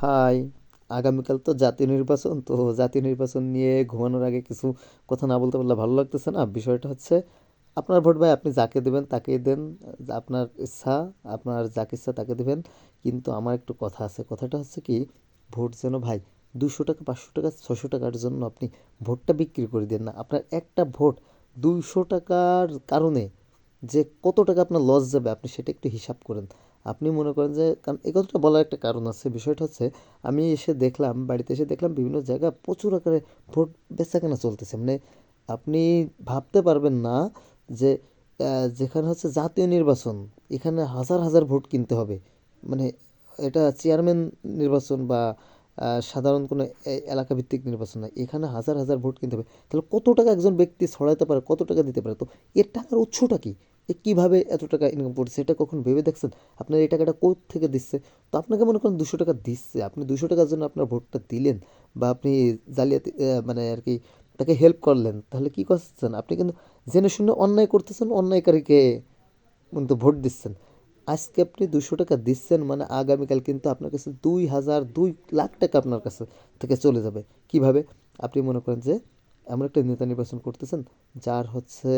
High, আগামীকাল তো জাতীয় নির্বাচন, তো জাতীয় নির্বাচন নিয়ে ঘুমানোর আগে কিছু কথা না বলতে পারলে ভালো লাগতেছে না। বিষয়টা হচ্ছে, আপনার ভোট ভাই আপনি যাকে দেবেন তাকেই দেন, আপনার ইচ্ছা, আপনার যাকে ইচ্ছা তাকে দেবেন। কিন্তু আমার একটু কথা আছে, কথাটা হচ্ছে কি, ভোট যেন ভাই দুশো টাকা, পাঁচশো টাকা ছশো টাকার জন্য আপনি ভোটটা বিক্রি করে দেন না। আপনার একটা ভোট দুইশো টাকার কারণে যে কত টাকা আপনার লস যাবে, আপনি সেটা একটু হিসাব করেন। আপনি মনে করেন যে, কারণ এই কথাটা বলার একটা কারণ আছে, বিষয়টা হচ্ছে আমি এসে দেখলাম, বাড়িতে এসে দেখলাম বিভিন্ন জায়গায় প্রচুর আকারে ভোট বেচাকেনা চলতেছে। মানে আপনি ভাবতে পারবেন না যে যেখানে হচ্ছে জাতীয় নির্বাচন, এখানে হাজার হাজার ভোট কিনতে হবে। মানে এটা চেয়ারম্যান নির্বাচন বা সাধারণ কোনো এলাকা ভিত্তিক নির্বাচন না, এখানে হাজার হাজার ভোট কিনতে হবে। তাহলে কত টাকা একজন ব্যক্তি ছড়াইতে পারে, কত টাকা দিতে পারে? তো এর টাকার উৎসটা কি? এ কীভাবে এত টাকা ইনকাম করছে এটা কখন ভেবে দেখছেন? আপনার এই টাকাটা থেকে দিচ্ছে? তো আপনাকে মনে করেন দুশো টাকা দিচ্ছে। আপনি দুশো টাকার জন্য আপনার ভোটটা দিলেন বা আপনি জালিয়াতি মানে আর কি তাকে হেল্প করলেন, তাহলে কি করছেন? আপনি কিন্তু জেনে শুনে অন্যায় করতেছেন, অন্যায়কারীকে কিন্তু ভোট দিচ্ছেন। আজকে আপনি দুশো টাকা দিচ্ছেন মানে আগামীকাল কিন্তু আপনার কাছে দুই হাজার, দুই লাখ টাকা আপনার কাছে থেকে চলে যাবে। কীভাবে? আপনি মনে করেন যে এমন একটা নেতা নির্বাচন করতেছেন যার হচ্ছে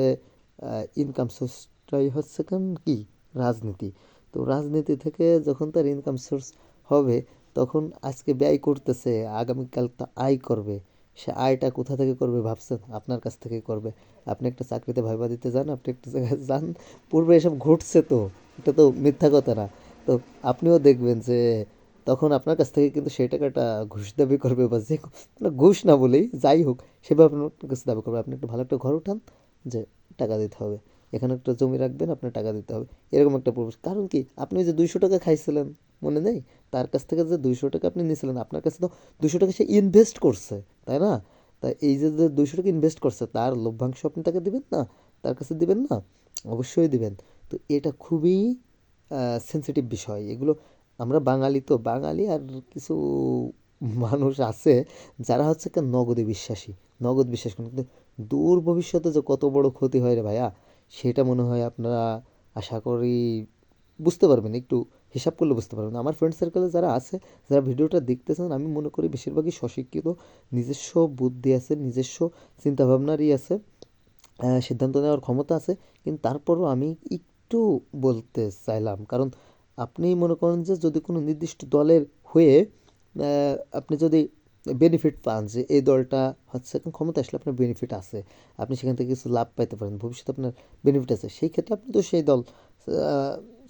ইনকাম সোর্সটাই হচ্ছে কেন কি? রাজনীতি। তো রাজনীতি থেকে যখন তার ইনকাম সোর্স হবে, তখন আজকে ব্যয় করতেছে, আগামীকাল তা আয় করবে। সে আয়টা কোথা থেকে করবে ভাবছেন? আপনার কাছ থেকে করবে। আপনি একটা চাকরিতে ভাইবা দিতে যান, আপনি একটা জায়গায় যান। পূর্বে এসব ঘটছে তো, এটা তো মিথ্যা কথা না। তো আপনিও দেখবেন যে, তখন আপনার কাছ থেকে কিন্তু সেই টাকাটা ঘুষ দাবি করবে বা যে মানে ঘুষ না বলেই যাই হোক, সেভাবে আপনার কাছে দাবি করবে। আপনি একটা ভালো একটা ঘর উঠান, যে টাকা দিতে হবে। এখানে একটা জমি রাখবেন, আপনার টাকা দিতে হবে। এরকম একটা পরিবেশ। কারণ কি? আপনি যে দুইশো টাকা খাইছিলেন, মনে নেই? তার কাছ থেকে যে দুইশো টাকা আপনি নিয়েছিলেন আপনার কাছে তো দুশো টাকা সে ইনভেস্ট করছে, তাই না? তাই এই যে দুইশো টাকা ইনভেস্ট করছে, তার লভ্যাংশ আপনি তাকে দিবেন না? তার কাছে দিবেন না? অবশ্যই দিবেন। তো এটা খুবই সেন্সিটিভ বিষয়। এগুলো আমরা বাঙালি তো, বাঙালি আর কিছু মানুষ আছে যারা হচ্ছে একটা নগদে বিশ্বাসী। নগদ বিশ্বাস কিন্তু দূর ভবিষ্যতে যে কত বড় ক্ষতি হয় রে ভাইয়া। সেটা মনে হয় আপনারা আশা করি বুঝতে পারবেন, একটু হিসাব করলে বুঝতে পারবেন। আমার ফ্রেন্ড সার্কেলে যারা আছে, যারা ভিডিওটা দেখতেছেন, আমি মনে করি বেশিরভাগই স্বশিক্ষিত, নিজস্ব বুদ্ধি আছে, নিজস্ব চিন্তাভাবনারই আছে সিদ্ধান্ত নেওয়ার ক্ষমতা আছে, কিন্তু তারপরও আমি একটু বলতে চাইলাম, কারণ আপনি মনে করেন যে যদি কোনো নির্দিষ্ট দলের হয়ে আপনি যদি বেনিফিট পান যে এই দলটা হচ্ছে এখন ক্ষমতা আসলে আপনার বেনিফিট আছে। আপনি সেখান থেকে কিছু লাভ পাইতে পারেন, ভবিষ্যতে আপনার বেনিফিট আছে। সেই ক্ষেত্রে আপনি তো সেই দল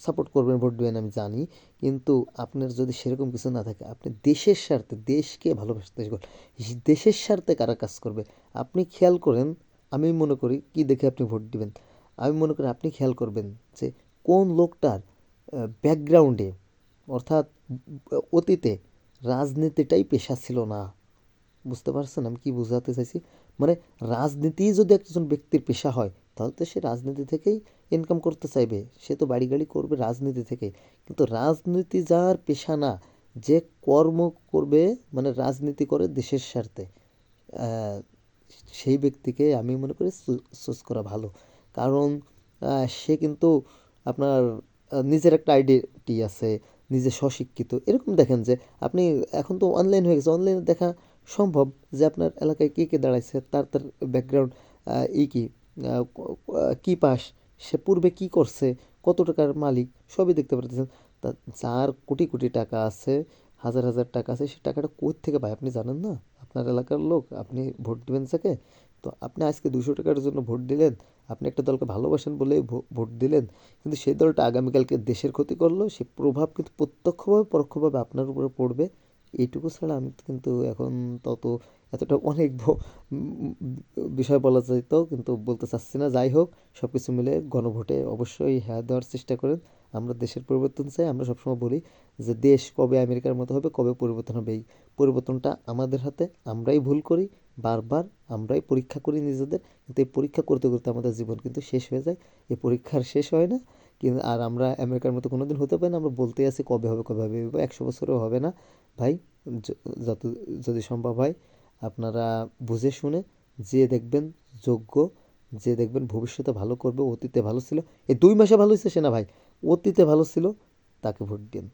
সাপোর্ট করবেন, ভোট দেবেন আমি জানি। কিন্তু আপনার যদি সেরকম কিছু না থাকে, আপনি দেশের স্বার্থে, দেশকে ভালোবাসতে। দেশের স্বার্থে কারা কাজ করবে? আপনি খেয়াল করেন, আমি মনে করি কি দেখে আপনি ভোট দিবেন? আমি মনে করি আপনি খেয়াল করবেন যে কোন লোকটার ব্যাকগ্রাউন্ডে অর্থাৎ অতীতে রাজনীতিটাই পেশা ছিল না। বুঝতে পারছেন? আমি কি বোঝাতে চাইছি? মানে রাজনীতি যদি একজন ব্যক্তির পেশা হয়, তাহলে তো সে রাজনীতি থেকেই ইনকাম করতে চাইবে। সে তো বাড়ি গাড়ি করবে রাজনীতি থেকে। কিন্তু রাজনীতি যার পেশা না, যে কর্ম করবে মানে রাজনীতি করে দেশের স্বার্থে সেই ব্যক্তিকে আমি মনে করি চুজ করা ভালো। কারণ সে কিন্তু আপনার নিজের একটা আইডেন্টি আছে। নিজে স্বশিক্ষিত। এরকম দেখেন যে আপনি এখন তো অনলাইন হয়ে গেছে। অনলাইনে দেখা সম্ভব যে আপনার এলাকায় কে কে দাঁড়াইছে, তার তার ব্যাকগ্রাউন্ড ই কি? কি পাস? সে পূর্বে কি করছে? কত টাকার মালিক? সবই দেখতে পারতেছেন। তা, যার কোটি কোটি টাকা আছে, হাজার হাজার টাকা আছে, সে টাকাটা কোথা থেকে পায়? আপনি জানেন না? আপনার এলাকার লোক, আপনি ভোট দিবেন যাকে তো আপনি আজকে দুশো টাকার জন্য ভোট দিলেন, আপনি একটা দলকে ভালোবাসেন বলেই ভো- ভোট দিলেন, কিন্তু সেই দলটা আগামীকালকে দেশের ক্ষতি করল, সে প্রভাব কিন্তু প্রত্যক্ষভাবে, পরোক্ষভাবে আপনার উপরে পড়বে। এইটুকু ছাড়া আমি কিন্তু এখন তত এতটা অনেক বিষয় বলা যেত কিন্তু বলতে চাচ্ছি না। যাই হোক সব কিছু মিলে গণভোটে অবশ্যই হ্যাঁ দেওয়ার চেষ্টা করেন। আমরা দেশের পরিবর্তন চাই, আমরা সবসময় বলি যে দেশ কবে আমেরিকার মতো হবে, কবে পরিবর্তন হবে। এই পরিবর্তনটা আমাদের হাতে, আমরাই ভুল করি, বারবার আমরাই পরীক্ষা করি নিজেদের, কিন্তু এই পরীক্ষা করতে করতে আমাদের জীবন কিন্তু শেষ হয়ে যায়। এই পরীক্ষার শেষ হয় না, কিন্তু আর আমরা আমেরিকার মতো কোনোদিন হতে পারি না, আমরা বলতেই আছি কবে হবে কবে হবে একশো বছরেও হবে না। ভাই যত, যদি সম্ভব হয়, আপনারা বুঝে শুনে যে দেখবেন যোগ্য যে দেখবেন ভবিষ্যতে ভালো করবে, অতীতে ভালো ছিল, এই দুই মাসে ভালো হয়েছে সে না ভাই। অতীতে ভালো ছিল তাকে ভোট দিন।